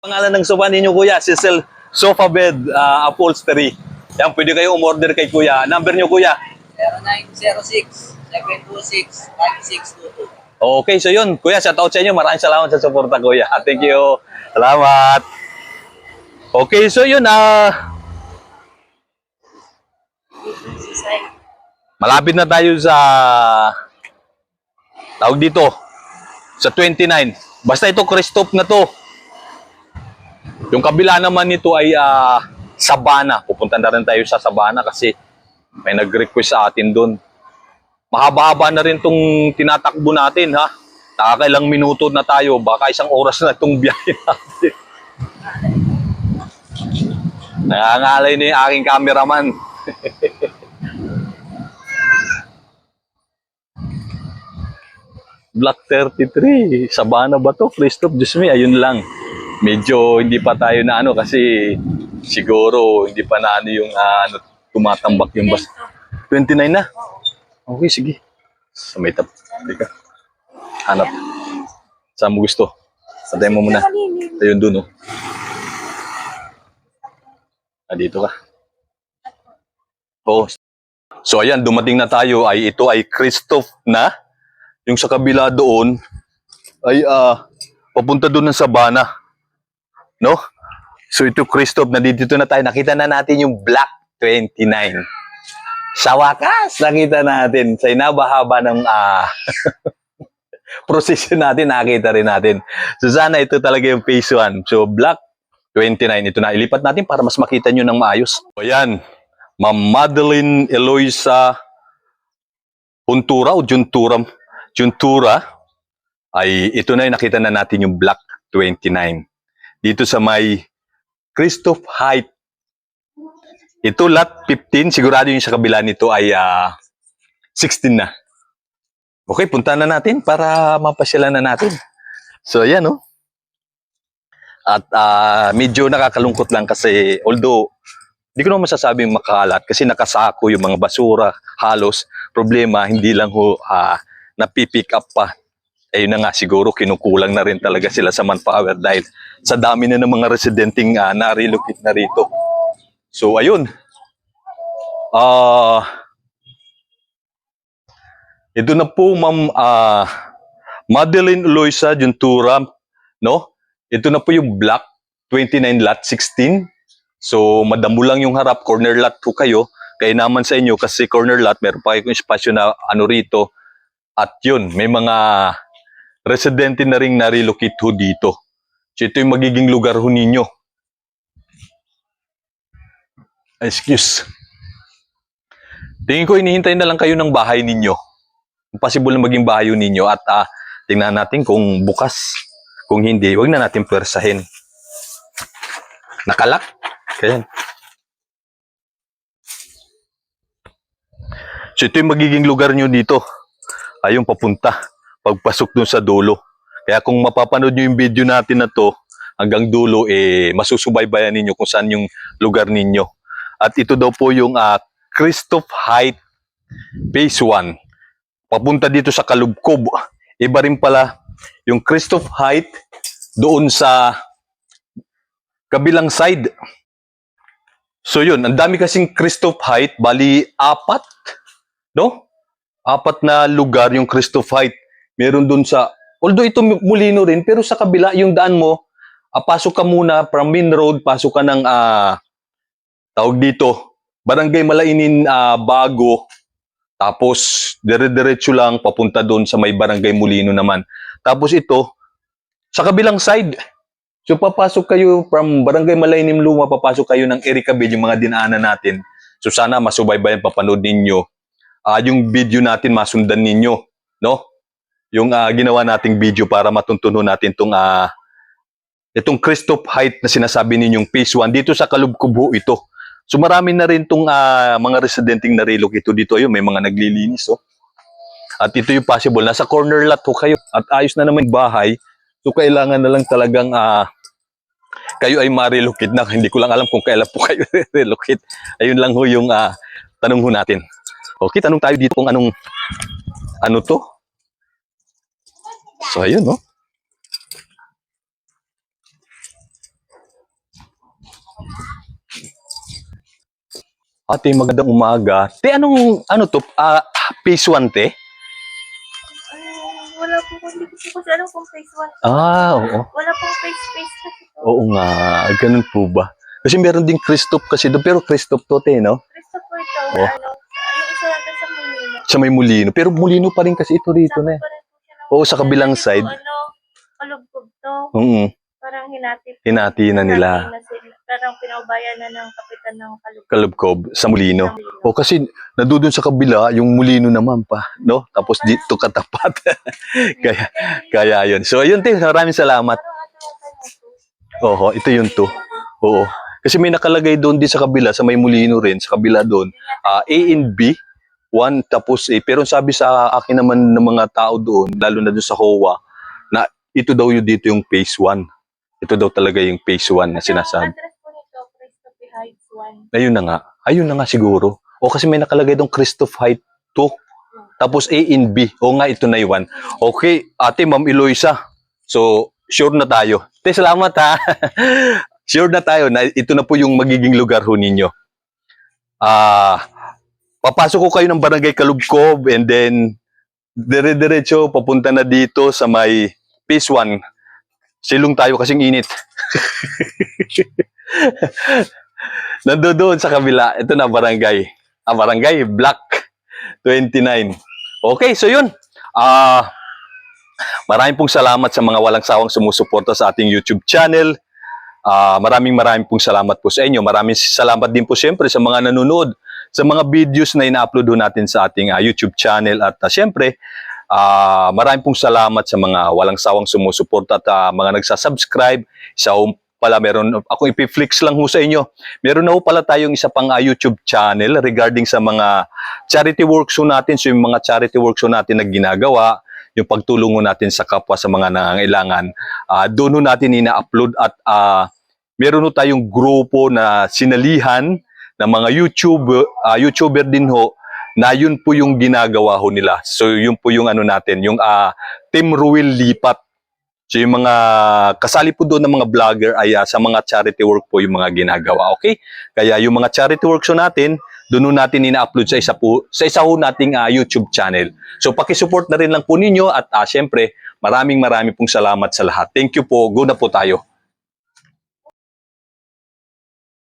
Pangalan ng sofa ninyo kuya, Cecil Sofa Bed ah, Upholstery. Yan, pwede kayo umorder kay kuya. Number nyo kuya. 0906-726-5622. Okay, so yun. Kuya, shout out sa inyo. Maraming salamat sa suporta kuya. Thank you. Salamat. Okay, so yun. ah malapit na tayo sa tawag dito sa 29. Basta ito Christoph na to. Yung kabila naman nito ay ah, Sabana. Pupunta na rin tayo sa Sabana kasi may nag-request sa atin doon. Mahaba-haba na rin tong tinatakbo natin ha. Nakakailang minuto na tayo. Baka isang oras na itong biyahe natin. Nangangalay na yung aking cameraman. Black 33. Sabana ba to? Christoph, Diyos me, ayun lang. Medyo hindi pa tayo na ano kasi siguro hindi pa na ano yung ah, ano, tumatambak yung bus. 29 na? Okay, sige. Sa may tap. Teka. Hanap. Saan mo gusto? Patayin mo muna. Ayun dun, oh. Ah, dito ka. Oh. So ayan, dumating na tayo ay ito ay Christoph na. Yung sa kabila doon ay ah papunta doon ng Sabana. No? So ito Christoph, nandito na tayo. Nakita na natin yung Black 29. Sa wakas, nakita natin sa inabahaba ng ah prosesyon natin, nakita rin natin. So sana ito talaga yung phase 1. So Black 29, ito na. Ilipat natin para mas makita nyo ng maayos. O yan, Ma'am Madeline Eloisa Puntura o Juntura, Juntura ay ito na yung nakita na natin yung Black 29. Dito sa may Christoph Height. Ito lot 15, sigurado yung sa kabila nito ay ah, 16 na. Okay, punta na natin para mapasyalan na natin. So, ayan, oh. At ah, medyo nakakalungkot lang kasi although hindi ko naman masasabing makalat kasi nakasako yung mga basura halos problema hindi lang ho ah, napipick up pa ayun na nga siguro kinukulang na rin talaga sila sa manpower dahil sa dami na ng mga residenteng uh, na-relocate na rito so ayun ah ito na po ma'am ah, Madeline Loisa Juntura no ito na po yung black 29 lot 16 So, madamo lang yung harap, corner lot po kayo. Kaya naman sa inyo, kasi corner lot, meron pa kayong espasyo na ano rito. At yun, may mga residente na rin na-relocate ho dito. So, ito yung magiging lugar ho ninyo. Excuse. Tingin ko, inihintay na lang kayo ng bahay ninyo. Possible na maging bahay ninyo. At ah, tingnan natin kung bukas. Kung hindi, wag na natin pwersahin. Nakalak. Kaya. So ito yung magiging lugar nyo dito. Ayong papunta. Pagpasok dun sa dulo. Kaya kung mapapanood nyo yung video natin na to, hanggang dulo, eh, masusubaybayan ninyo kung saan yung lugar ninyo. At ito daw po yung ah, Christoph Height Phase 1. Papunta dito sa Kalubkob. Iba rin pala yung Christoph Height doon sa kabilang side. So yun, ang dami kasing Christoph Height, bali apat, no? Apat na lugar yung Christoph Height. Meron dun sa, although ito mulino rin, pero sa kabila, yung daan mo, ah, pasok ka muna from main road, pasok ka ng, ah, tawag dito, Barangay Malainin ah, Bago, tapos dire-diretso lang papunta doon sa may Barangay Mulino naman. Tapos ito, sa kabilang side, So papasok kayo from Barangay Malaynim Luma, papasok kayo ng Erika Bay, yung mga dinaanan natin. So sana masubaybayan papanood ninyo. Ah, yung video natin masundan ninyo, no? Yung ah, ginawa nating video para matuntunan natin tong ah, itong Christoph Height na sinasabi ninyong phase 1 dito sa Kalubkubo ito. So marami na rin tong ah, mga residenteng na relocate dito ayun, may mga naglilinis oh. At ito yung possible nasa corner lot ho kayo at ayos na naman bahay. So kailangan na lang talagang ah, kayo ay ma-relocate na. Hindi ko lang alam kung kailan po kayo relocate. Ayun lang ho yung ah, tanong ho natin. Okay, tanong tayo dito kung anong ano to. So, ayun, no? Ate, magandang umaga. Te, anong, ano to? Uh, phase 1, te? wala po, hindi ko po kasi alam kung phase 1. Ah, oo. Wala pong phase, phase. Oo nga, ganun po ba? Kasi meron din Christoph kasi doon, pero Christoph to, te, no? Christoph po ito, oh. ano, ano isa natin sa Molino. Sa may Molino, pero Molino pa rin kasi ito rito Sama na. Oo, sa kabilang side. Ano, kalugkog to. Oo, Parang hinati. hinati na nila. hinati na sila. Parang pinaubayan na ng kapitan ng kalugkog. Kalubkob sa mulino. ng Molino. O kasi nandun sa kabila, yung mulino naman pa, no? Tapos dito katapat. kaya, kaya yun. So, ayun, te, maraming salamat. Ano, ano to. Oo, ito yun to. Oo. Kasi may nakalagay doon din sa kabila, sa may mulino rin, sa kabila doon, ah, A and B, one tapos A. Pero sabi sa akin naman ng mga tao doon, lalo na doon sa HOA, na ito daw yung dito yung phase 1. Ito daw talaga yung phase 1 na sinasabi. Ang address po nito, Christophe Heights 1. Ayun na nga. Ayun na nga siguro. O kasi may nakalagay doon Christoph Height 2. Tapos A and B. O nga, ito na yung one. Okay, ate, Ma'am Eloisa. So, sure na tayo. Te, salamat ha. sure na tayo na ito na po yung magiging lugar ho ninyo. Ah, papasok ko kayo ng Barangay Kalubkob and then dire-diretso papunta na dito sa may phase 1. Silong tayo kasing init. Nando doon sa kabila. Ito na barangay. Ah, barangay Black 29. Okay, so yun. Ah, maraming pong salamat sa mga walang sawang sumusuporta sa ating YouTube channel. Ah, maraming maraming pong salamat po sa inyo. Maraming salamat din po siyempre sa mga nanonood sa mga videos na ina-upload natin sa ating ah, YouTube channel at uh, siyempre ah, maraming pong salamat sa mga walang sawang sumusuporta at ah, mga nagsasubscribe. Ho pala meron ako ipiflix lang ho sa inyo. Meron na ho pala tayong isa pang ah, YouTube channel regarding sa mga charity works ho natin. So yung mga charity works ho natin na ginagawa, yung pagtulong ho natin sa kapwa sa mga nangangailangan, ah doon ho natin ina-upload at ah, meron ho tayong grupo na sinalihan ng mga YouTube, ah, YouTuber din ho na yun po yung ginagawa ho nila. So yun po yung ano natin, yung ah, Team Ruel Lipat. So yung mga kasali po doon ng mga vlogger ay ah, sa mga charity work po yung mga ginagawa. Okay? Kaya yung mga charity works ho natin, doon natin ina-upload sa isa po sa isa ho nating ah, YouTube channel. So paki-support na rin lang po ninyo at ah, syempre, maraming maraming pong salamat sa lahat. Thank you po. Go na po tayo.